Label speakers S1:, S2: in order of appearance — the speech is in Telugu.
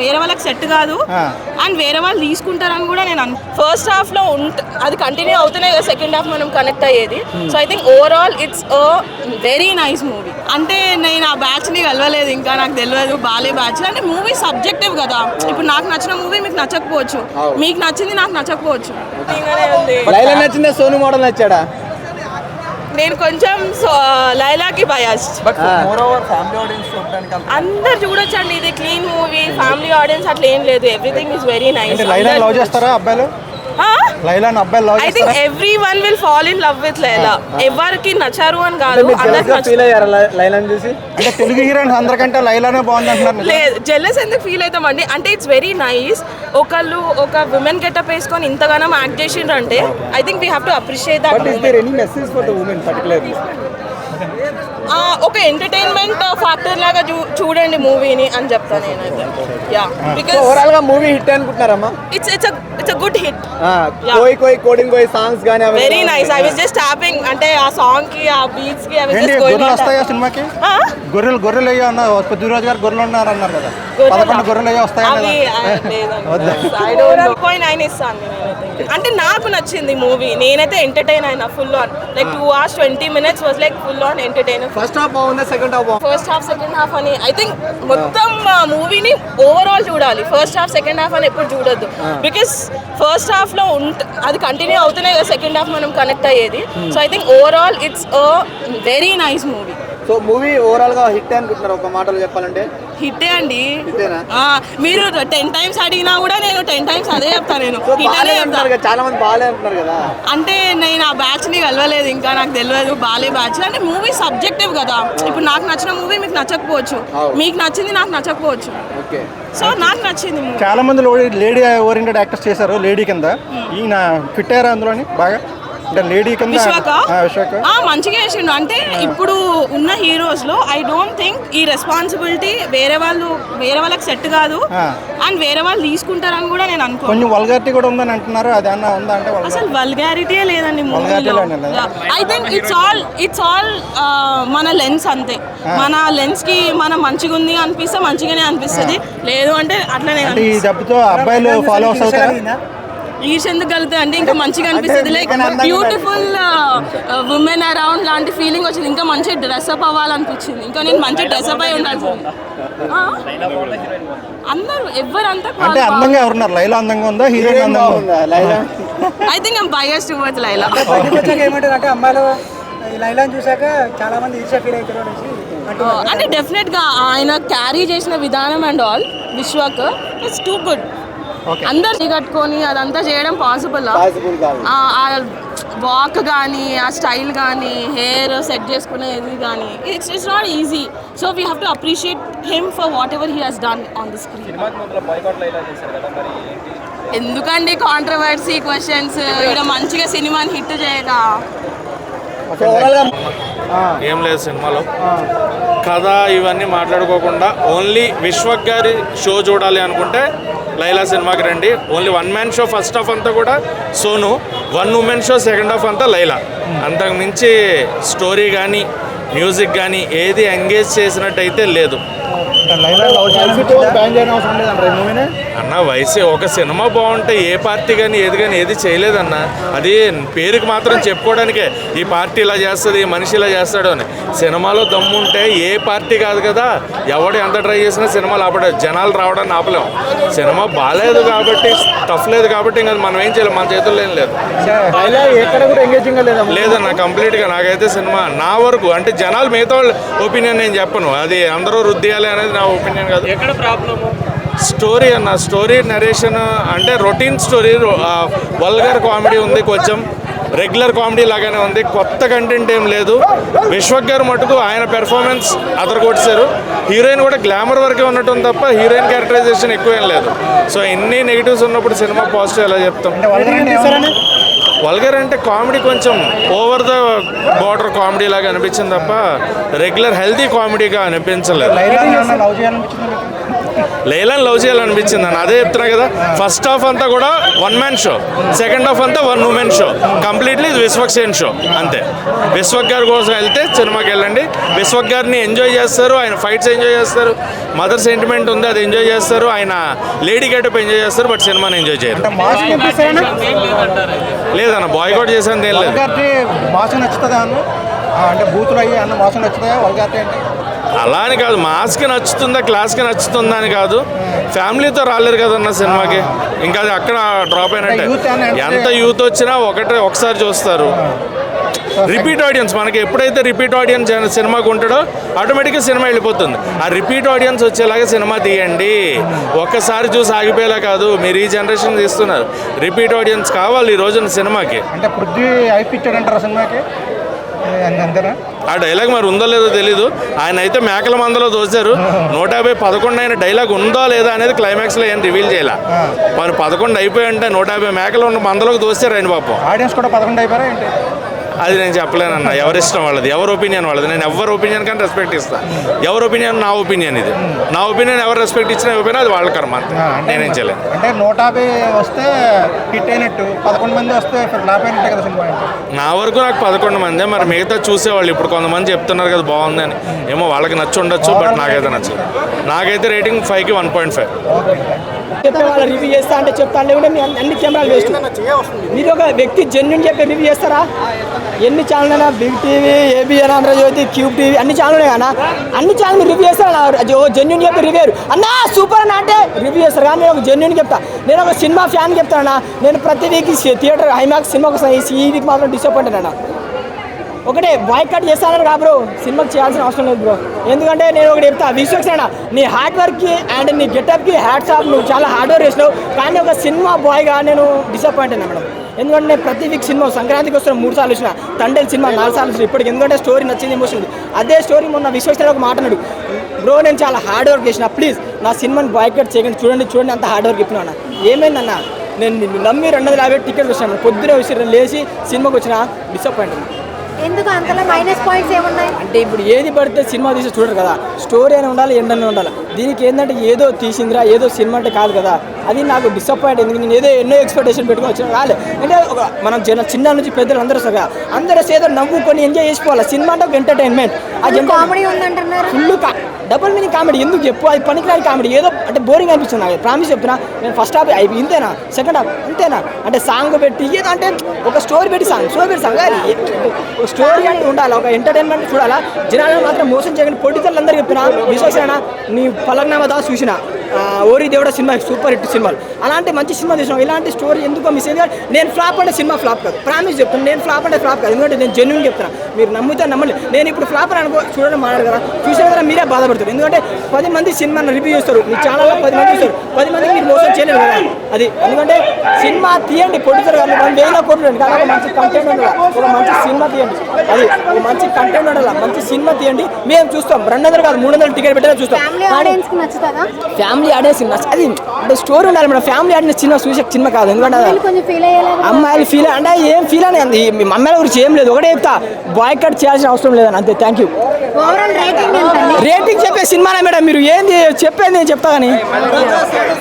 S1: వేరే వాళ్ళకి సెట్ కాదు. అండ్ వేరే వాళ్ళు తీసుకుంటారని కూడా నేను ఫస్ట్ హాఫ్లో ఉంట అది కంటిన్యూ అవుతూనే కదా సెకండ్ హాఫ్ మనం కనెక్ట్ అయ్యేది. So I think overall it's a very nice movie అంటే నేను ఆ బ్యాచ్ని కలవలేదు ఇంకా నాకు తెలియదు బాలే బ్యాచ్ అంటే మూవీ సబ్జెక్టివ్ కదా. ఇప్పుడు నాకు నచ్చిన మూవీ మీకు నచ్చకపోవచ్చు. మీకు నచ్చింది నాకు నచ్చకపోవచ్చు.
S2: నచ్చిందా సోను మోడల్ నచ్చాడా?
S1: నేను కొంచెం లైలాకి biased
S3: but more over family audience చూడడానికి అంత
S1: అందరు చూడొచ్చండి ఇది క్లీన్ మూవీ ఫ్యామిలీ ఆడియన్స్ అట్లా ఏం లేదు. Everything is very nice
S4: love చేస్తారా అబ్బాయిలు? లైలాని అబ్బాయిలు love
S1: I think everyone will fall in love with Laila ఎవరికి నచ్చారు అని కాదు అందరికి
S2: ఫీల్ అయ్యారా లై- లైలాని చూసి?
S4: అంటే తెలుగు హీరోయిన్స్ అందరికంటే లైలానే బాగుంది అంటున్నారు?
S1: లేదు జెల్లెస్ ఎందుకు ఫీల్ అవుతామండి అంటే ఇట్స్ వెరీ నైస్ ఒకళ్ళు ఒక విమెన్ గెటప్ వేసుకొని ఇంతగానో యాక్ట్ చేసిండ్రు అంటే I think we have to appreciate that
S2: is there any message for the women particularly
S1: ఒక ఎంటర్టైన్మెంట్ ఫ్యాక్టర్ లాగా చూ చూడండి మూవీని అని చెప్తాను నేనైతే. యా బికాస్
S2: ఓవరాల్గా movie hit అనుకుంటున్నారమ్మా?
S1: It's it's it's a good hit.
S2: కోయి కోయి కోడింగ్ కోయి సాంగ్స్ కానీ అవి
S1: very nice I was just tapping అంటే ఆ సాంగ్కి ఆ బీట్స్కి ఐ వాస్ జస్ట్
S4: గొర్రెలు
S1: గోయింగ్
S4: వస్తాయా సినిమాకి? గొర్రెలు గొర్రెలు అయ్యా అన్న పృథ్వీరాజ్ గారు గొర్రెలు ఉన్నారు అన్నారు కదా? పదకొండు గొర్రెలు అయ్యా వస్తాయా
S1: అవి
S4: లేదా?
S1: పాయింట్ నైన్ ఇస్తాను అంటే నాకు నచ్చింది మూవీ నేనైతే ఎంటర్టైన్ అయినా full on like two hours twenty minutes was like full on entertain
S2: first half బాగుందా second half
S1: first half second half అని. ఐ థింక్ మొత్తం మూవీని ఓవరాల్ చూడాలి. ఫస్ట్ హాఫ్ సెకండ్ హాఫ్ అని ఎప్పుడు చూడొద్దు. బికాస్ ఫస్ట్ హాఫ్లో ఉంట అది కంటిన్యూ అవుతూనే కదా సెకండ్ హాఫ్ మనం కనెక్ట్ అయ్యేది. So I think overall it's a very nice movie
S2: so movie ఓవరాల్గా హిట్ అనుకుంటున్నారు ఒక మాటలో చెప్పాలంటే.
S1: హిట్టే అండి. మీరు టెన్ టైమ్స్ అడిగినా కూడా నేను టెన్ టైమ్స్ అదే చెప్తాను నేను. హిట్
S2: కదా చాలా మంది బాలే అంటున్నారు కదా.
S1: అంటే నేను ఆ బ్యాచ్ని కలవలేదు ఇంకా నాకు తెలియదు బాలే బ్యాచ్. అంటే మూవీ సబ్జెక్టివ్ కదా. ఇప్పుడు నాకు నచ్చిన మూవీ మీకు నచ్చకపోవచ్చు. మీకు నచ్చింది నాకు నచ్చకపోవచ్చు.
S2: ఓకే.
S1: సో నాకు నచ్చింది మూవీ.
S4: చాలా మంది లేడీ ఓరియంటెడ్ యాక్టర్స్ చేశారు లేడీ కింద. ఈయన ఫిట్ అయ్యారా అందులోని? బాగా? అంటే లేడీ కింద
S1: మంచిగా చేసిండు. అంటే ఇప్పుడు ఉన్న హీరోస్లో ఐ డోంట్ థింక్ ఈ రెస్పాన్సిబిలిటీ వేరే వాళ్ళు వేరే వాళ్ళకి సెట్ కాదు.
S4: ఆ.
S1: అండ్ వేరే వాళ్ళు తీసుకుంటారని కూడా నేను అనుకో
S4: కొంచెం వల్గారిటీ కూడా ఉందని అంటున్నారు. అది అన్న ఉందా అంటే vulgar-
S1: అసలు వల్గారిటీ లేదండి మూవీలో? I think it's all it's all మన లెన్స్ అంతే. మన లెన్స్కి మనం మంచిగా ఉంది అనిపిస్తే మంచిగానే అనిపిస్తుంది. లేదు అంటే అట్లనే
S4: అంటే ఈ దెబ్బతో అబ్బాయిలు ఫాలోవర్స్ అవుతారా?
S1: ఈర్ష ఎందుకు కలుగుతుంది అంటే ఇంకా మంచిగా అనిపిస్తుంది. లైక్ బ్యూటిఫుల్ ఉమెన్ అరౌండ్ లాంటి ఫీలింగ్ వచ్చింది. ఇంకా మంచి డ్రెస్అప్ అవ్వాలనిపించింది. ఇంకా నేను మంచి డ్రెస్అప్ అయి ఉండాల్సింది? అందరూ ఎవరంతా
S4: అంటే అందంగా ఎవరున్నారు? లైలా అందంగా ఉందా? హీరోయిన్ అందంగా ఉందా?
S2: బాగుందా? Laila?
S1: I think I'm bias towards Laila.
S5: బయటకు వచ్చాక ఏమంటారు అంటే అమ్మాయిలు ఈ లైలాని చూశాక చాలా మంది ఈర్ష్య ఫీల్ అవుతారు అనేసి అంటున్నారు.
S1: అంటే డెఫినెట్గా ఆయన క్యారీ చేసిన విధానం and all Vishwak it's too good. అందరు కట్టుకొని అదంతా చేయడం పాసిబుల్ వాక్ కానీ ఆ స్టైల్ కానీ హెయిర్ సెట్ చేసుకునేది కానీ it's it's not easy so we have to appreciate him for whatever he has done on the screen ఎందుకండి కాంట్రవర్సీ క్వశ్చన్స్ ఇక్కడ మంచిగా సినిమాని హిట్ చేయక.
S2: సో ఓవరాల్గా
S6: ఏం లేదు సినిమాలో. కథ ఇవన్నీ మాట్లాడుకోకుండా ఓన్లీ విశ్వక్ గారి షో చూడాలి అనుకుంటే లైలా సినిమాకి రండి. Only one man show first half అంతా కూడా Sonu one women show second half అంతా లైలా. అంతకు మించి స్టోరీ కానీ మ్యూజిక్ కానీ ఏది ఎంగేజ్ చేసినట్టయితే లేదు. అన్న వయసు ఒక సినిమా బాగుంటే ఏ పార్టీ కానీ ఏది కానీ ఏది చేయలేదన్న. అది పేరుకి మాత్రం చెప్పుకోవడానికే. ఈ పార్టీ ఇలా చేస్తుంది ఈ మనిషి ఇలా చేస్తాడు అని. సినిమాలో దమ్ముంటే ఏ పార్టీ కాదు కదా ఎవడు ఎంత ట్రై చేసినా సినిమాలు ఆపడే జనాలు రావడాన్ని ఆపలేము సినిమా బాగాలేదు కాబట్టి టఫ్ లేదు కాబట్టి ఇంకా మనం ఏం చేయలేం? మన చేతుల్లో ఏం లేదు.
S2: లైలా ఎక్కడ కూడా ఎంగేజింగ్ లేదా
S6: లేదన్న కంప్లీట్గా నాకైతే సినిమా నా వరకు. అంటే జనాలు మిగతా వాళ్ళ ఒపీనియన్ నేను చెప్పను. అది అందరూ రుద్దియాలి అనేది నా ఒపీనియన్ కాదు. ఎక్కడ ప్రాబ్లమ్? స్టోరీ అన్న స్టోరీ నరేషన్ అంటే రొటీన్ స్టోరీ వల్గర్ కామెడీ ఉంది కొంచెం రెగ్యులర్ కామెడీ లాగానే ఉంది. కొత్త కంటెంట్ ఏం లేదు. విశ్వక్ గారు మటుకు ఆయన పెర్ఫార్మెన్స్ అదర్ కొట్టారు హీరోయిన్ కూడా గ్లామర్ వరకే ఉన్నట్టు ఉంది తప్ప హీరోయిన్ క్యారెక్టరైజేషన్ ఎక్కువ ఏం లేదు. సో ఎన్ని నెగిటివ్స్ ఉన్నప్పుడు సినిమా పాజిటివ్ ఎలా చెప్తాం?
S4: అంటే వల్గర్ అంటే
S6: కామెడీ కొంచెం ఓవర్ ద బార్డర్ కామెడీ లాగా అనిపించింది తప్ప రెగ్యులర్ హెల్తీ కామెడీగా అనిపించలేదు. లైలాని లవ్ చేయాలనిపించింది అని అదే చెప్తున్నా కదా ఫస్ట్ హాఫ్ అంతా కూడా one man show second half అంతా వన్ ఉమెన్ షో కంప్లీట్లీ ఇది విశ్వక్సేన్ షో అంతే. విశ్వక్ గారి కోసం వెళ్తే సినిమాకి వెళ్ళండి. విశ్వక్ గారిని ఎంజాయ్ చేస్తారు ఆయన ఫైట్స్ ఎంజాయ్ చేస్తారు. మదర్ సెంటిమెంట్ ఉంది అది ఎంజాయ్ చేస్తారు. ఆయన లేడీ గెటప్ ఎంజాయ్ చేస్తారు బట్ సినిమాని ఎంజాయ్ చేయరు. లేదన్న బాయ్కాట్ చేసేది ఏం లేదు.
S4: అంటే బూతులు అయ్యి అన్న మాస్ నచ్చుతాయా? వల్గారిటీ అంటే?
S6: అలా అని కాదు మాస్కి నచ్చుతుందా క్లాస్కి నచ్చుతుందా అని కాదు. ఫ్యామిలీతో రాలేరు కదన్న సినిమాకి. ఇంకా అది అక్కడ డ్రాప్ అయినట్టే. ఎంత యూత్ వచ్చినా ఒకటే ఒకసారి చూస్తారు. రిపీట్ ఆడియన్స్ మనకి ఎప్పుడైతే రిపీట్ ఆడియన్స్ సినిమాకి ఉంటాడో ఆటోమేటిక్గా సినిమా వెళ్ళిపోతుంది. ఆ రిపీట్ ఆడియన్స్ వచ్చేలాగా సినిమా తీయండి. ఒక్కసారి చూసి ఆగిపోయేలా కాదు. మీరు ఈ జనరేషన్ తీస్తున్నారు. రిపీట్ ఆడియన్స్ కావాలి ఈ రోజున సినిమాకి.
S4: అంటే పృథ్వీ అయిపిచ్చాడంటారా సినిమాకి?
S6: ఆ డైలాగ్ మరి ఉందో లేదో తెలీదు. ఆయన అయితే మేకల మందలో దోశారు నూట యాభై పదకొండు అయిన డైలాగ్ ఉందో లేదా అనేది క్లైమాక్స్లో ఏం రివీల్ చేయాల. మరి పదకొండు అయిపోయి అంటే నూట యాభై మేకలు ఉన్న మందలోకి దోశారు ఆయన పాపం.
S4: ఆడియన్స్ కూడా పదకొండు అయిపోయారా
S6: అది నేను చెప్పలేనన్న ఎవరి ఇష్టం వాళ్ళది? ఎవరి ఒపీనియన్ వాళ్ళది? నేను ఎవరి ఒపీనియన్ కానీ రెస్పెక్ట్ ఇస్తాను ఎవరి ఒపీనియన్ నా ఒపీనియన్ ఇది. నా ఒపీనియన్ ఎవరు రెస్పెక్ట్ ఇచ్చినా ఇవ్వకపోయినా అది వాళ్ళ కర్మ నేనేం చేయలేను.
S4: అంటే నూట యాభై వస్తే హిట్ అయినట్టు పదకొండు మంది వస్తే కదా సినిమా
S6: నా వరకు నాకు పదకొండు మంది. మరి మిగతా చూసేవాళ్ళు ఇప్పుడు కొంతమంది చెప్తున్నారు కదా బాగుంది అని. ఏమో వాళ్ళకి నచ్చి ఉండొచ్చు బట్ నాకైతే నచ్చదు. నాకైతే రేటింగ్ ఫైవ్కి వన్ పాయింట్ ఫైవ్
S5: వాళ్ళు రివ్యూ చేస్తా అంటే చెప్తా లేకుంటే మీ అన్ని కెమెరాలు వేస్ట్. మీరు ఒక వ్యక్తి జెన్యున్ చెప్పి రివ్యూ చేస్తారా? ఎన్ని ఛానల్ అయినా big TV ABN Andhra Jyothi cube TV అన్ని ఛానల్ ఉన్నాయి అన్ని. ఛానల్ రివ్యూ చేస్తారు జెన్యున్ చెప్పి రివ్యూ అన్నా సూపర్ అన్న అంటే రివ్యూ చేస్తారు. కానీ నేను ఒక జెన్యున్ చెప్తా. నేను ఒక సినిమా ఫ్యాన్ చెప్తానన్నా నేను ప్రతి వీక్ థియేటర్ ఐమాక్స్ సినిమాకి ఈ వీక్ మాత్రం డిసప్పాయింట్ అన్న. ఒకటే బాయ్ కట్ చేస్తానని కా బ్రో సినిమాకి చేయాల్సిన అవసరం లేదు బ్రో ఎందుకంటే నేను ఒకటి చెప్తా. విశ్వక్సేన నీ హార్డ్ వర్క్కి అండ్ నీ గెటప్కి హ్యాట్స్ ఆఫ్ నువ్వు చాలా హార్డ్ వర్క్ చేసినావు. కానీ ఒక సినిమా బాయ్గా నేను డిసప్పాయింట్ అన్నా మేడం. ఎందుకంటే ప్రతి వీక్ సినిమా సంక్రాంతికి వస్తున్న మూడు సార్లు వచ్చిన తండ్రి సినిమా నాలుగు సార్లు వచ్చిన ఇప్పటికి ఎందుకంటే స్టోరీ నచ్చింది ఎమోషన్ అదే స్టోరీ మొన్న విశ్వేశ్వర ఒక మాట అన్నాడు బ్రో నేను చాలా హార్డ్ వర్క్ చేసిన ప్లీజ్ నా సినిమాని బాయ్ కట్ చేయకండి చూడండి చూడండి అంత హార్డ్ వర్క్ చెప్పినా ఏమైందన్న? నేను నమ్మి రెండు వందల యాభై టికెట్ వచ్చాను పొద్దునే వచ్చి లేచి సినిమాకి వచ్చిన డిసప్పాయింట్
S7: ఎందుకు అంతలో మైనస్ పాయింట్స్ ఏమున్నాయి?
S5: అంటే ఇప్పుడు ఏది పడితే సినిమా తీసి చూడరు కదా. స్టోరీ అని ఉండాలి ఎండ్ అని ఉండాలి. దీనికి ఏంటంటే ఏదో తీసిందిరా ఏదో సినిమా అంటే కాదు కదా. అది నాకు డిసప్పాయింట్ ఎందుకు నేను ఏదో ఎన్నో ఎక్స్పెక్టేషన్ పెట్టుకుని వచ్చిన. రాలే. అంటే ఒక మనం జన చిన్న నుంచి పెద్దలు అందరూ కదా. అందరూ ఏదో నవ్వుకొని ఎంజాయ్ చేసుకోవాలి సినిమా అంటే ఒక ఎంటర్టైన్మెంట్ అది
S7: కామెడీ ఉందంటున్నారు.
S5: ఫుల్ డబుల్ మీనింగ్ కామెడీ ఎందుకు చెప్పు? అది పనికిరాని కామెడీ ఏదో అంటే బోరింగ్ అనిపిస్తుంది నాకు. ప్రామిస్ చెప్తున్నా. నేను ఫస్ట్ హాఫ్ అయిపోయి ఇంతేనా? సెకండ్ హాఫ్ ఇంతేనా అంటే సాంగ్ పెట్టి ఏదో అంటే ఒక స్టోరీ పెట్టి సాంగ్ స్టోరీ పెట్టి సాంగ్ అది ఒక స్టోరీ అంటే ఉండాలి? ఒక ఎంటర్టైన్మెంట్ చూడాలా? జనాలను మాత్రం మోసం చేయకుండా. పొడితలు అందరూ చెప్తున్నా విశ్వసేన నీ పలక్నామా దాస్ చూసిన. ఓరి దేవుడ సినిమా సూపర్ హిట్ సినిమాలు. అలాంటి మంచి సినిమా చూసినాం ఇలాంటి స్టోరీ ఎందుకో మిస్ అయింది నేను ఫ్లాప్ అంటే సినిమా ఫ్లాప్ కాదు. ప్రామిస్ చెప్తాను నేను ఫ్లాప్ అంటే ఫ్లాప్ కాదు. ఎందుకంటే నేను జెన్యున్ చెప్తాను మీరు నమ్మితే నమ్మలేదు నేను ఇప్పుడు ఫ్లాప్ అని అనుకో చూడడం మాట్లాడు కదా చూసిన కదా మీరే బాధపడతారు. ఎందుకంటే పది మంది సినిమాని రివ్యూ చేస్తారు. మీ ఛానల్లో పది మంది చూస్తారు. పది మందికి మీరు మోసం చేయలేరు కదా. అది ఎందుకంటే సినిమా తీయండి పొడుతారు కదా మనం వేల కోట్లు. కానీ ఒక మంచి కంటెంట్ ఉండాలి. ఒక మంచి సినిమా తీయండి. అది ఒక మంచి కంటెంట్ ఉండాలి. మంచి సినిమా తీయండి. మేము చూస్తాం. రెండు వందలు కాదు మూడు వందలు టికెట్ పెట్టాలి చూస్తాం.
S7: ఫ్యామిలీ
S5: ఫ్యామిలీ ఆడియన్స్ అది అంటే స్టోరీ ఉండాలి మేడం ఫ్యామిలీ ఆడియన్స్ సినిమా చూసే సినిమా కాదు. ఎందుకంటే అమ్మాయిలు ఫీల్ అంటే ఏం ఫీల్ అని అంది. మీ అమ్మాయిల గురించి ఏం లేదు. ఒకటే చెప్తా. బాయ్ కట్ చేయాల్సిన అవసరం లేదని. అంతే. థ్యాంక్ యూ రేటింగ్ చెప్పే సినిమానే మేడం మీరు. ఏంది? చెప్పేది నేను చెప్తా కానీ.